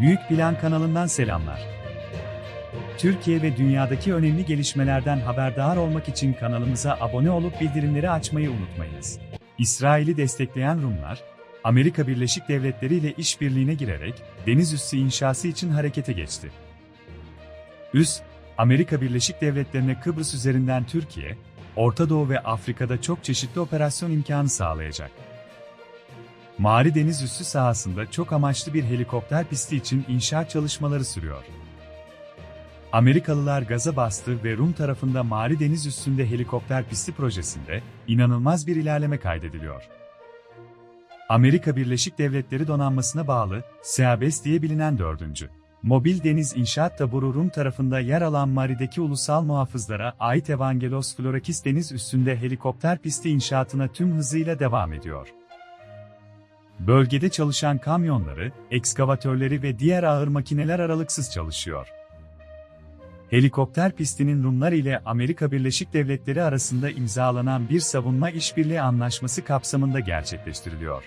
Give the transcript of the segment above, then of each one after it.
Büyük Plan kanalından selamlar. Türkiye ve dünyadaki önemli gelişmelerden haberdar olmak için kanalımıza abone olup bildirimleri açmayı unutmayınız. İsrail'i destekleyen Rumlar, Amerika Birleşik Devletleri ile işbirliğine girerek deniz üssü inşası için harekete geçti. Üs, Amerika Birleşik Devletleri'ne Kıbrıs üzerinden Türkiye, Orta Doğu ve Afrika'da çok çeşitli operasyon imkanı sağlayacak. Mari Deniz Üssü sahasında çok amaçlı bir helikopter pisti için inşaat çalışmaları sürüyor. Amerikalılar gaza bastı ve Rum tarafında Mari Deniz Üssü'nde helikopter pisti projesinde inanılmaz bir ilerleme kaydediliyor. Amerika Birleşik Devletleri donanmasına bağlı SEABES diye bilinen dördüncü. Mobil Deniz İnşaat Taburu Rum tarafında yer alan Mari'deki ulusal muhafızlara ait Evangelos Florakis Deniz üstünde helikopter pisti inşaatına tüm hızıyla devam ediyor. Bölgede çalışan kamyonları, ekskavatörleri ve diğer ağır makineler aralıksız çalışıyor. Helikopter pistinin Rumlar ile Amerika Birleşik Devletleri arasında imzalanan bir savunma işbirliği anlaşması kapsamında gerçekleştiriliyor.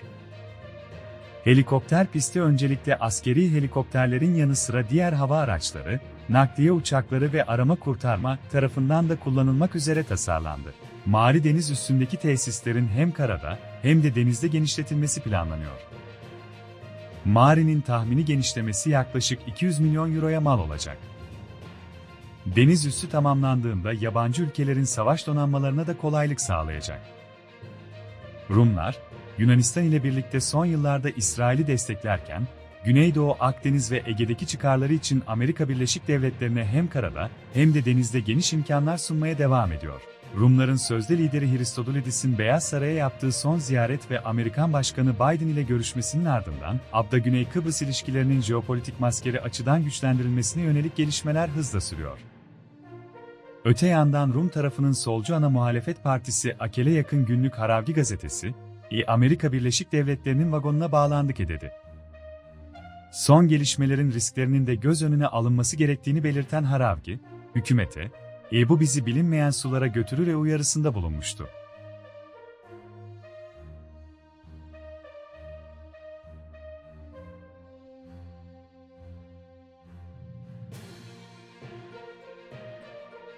Helikopter pisti öncelikle askeri helikopterlerin yanı sıra diğer hava araçları, nakliye uçakları ve arama kurtarma tarafından da kullanılmak üzere tasarlandı. Mari Deniz üstündeki tesislerin hem karada hem de denizde genişletilmesi planlanıyor. Mari'nin tahmini genişlemesi yaklaşık 200 milyon euroya mal olacak. Deniz üssü tamamlandığında yabancı ülkelerin savaş donanmalarına da kolaylık sağlayacak. Rumlar, Yunanistan ile birlikte son yıllarda İsrail'i desteklerken, Güneydoğu Akdeniz ve Ege'deki çıkarları için Amerika Birleşik Devletleri'ne hem karada hem de denizde geniş imkanlar sunmaya devam ediyor. Rumların sözde lideri Hristodulidis'in Beyaz Saray'a yaptığı son ziyaret ve Amerikan Başkanı Biden ile görüşmesinin ardından, Abda Güney Kıbrıs ilişkilerinin jeopolitik maskeri açıdan güçlendirilmesine yönelik gelişmeler hızla sürüyor. Öte yandan Rum tarafının solcu ana muhalefet partisi Akel'e yakın günlük Haravgi gazetesi, "İ Amerika Birleşik Devletleri'nin vagonuna bağlandık dedi. Son gelişmelerin risklerinin de göz önüne alınması gerektiğini belirten Haravgi, hükümete, "E bu bizi bilinmeyen sulara götürür" uyarısında bulunmuştu.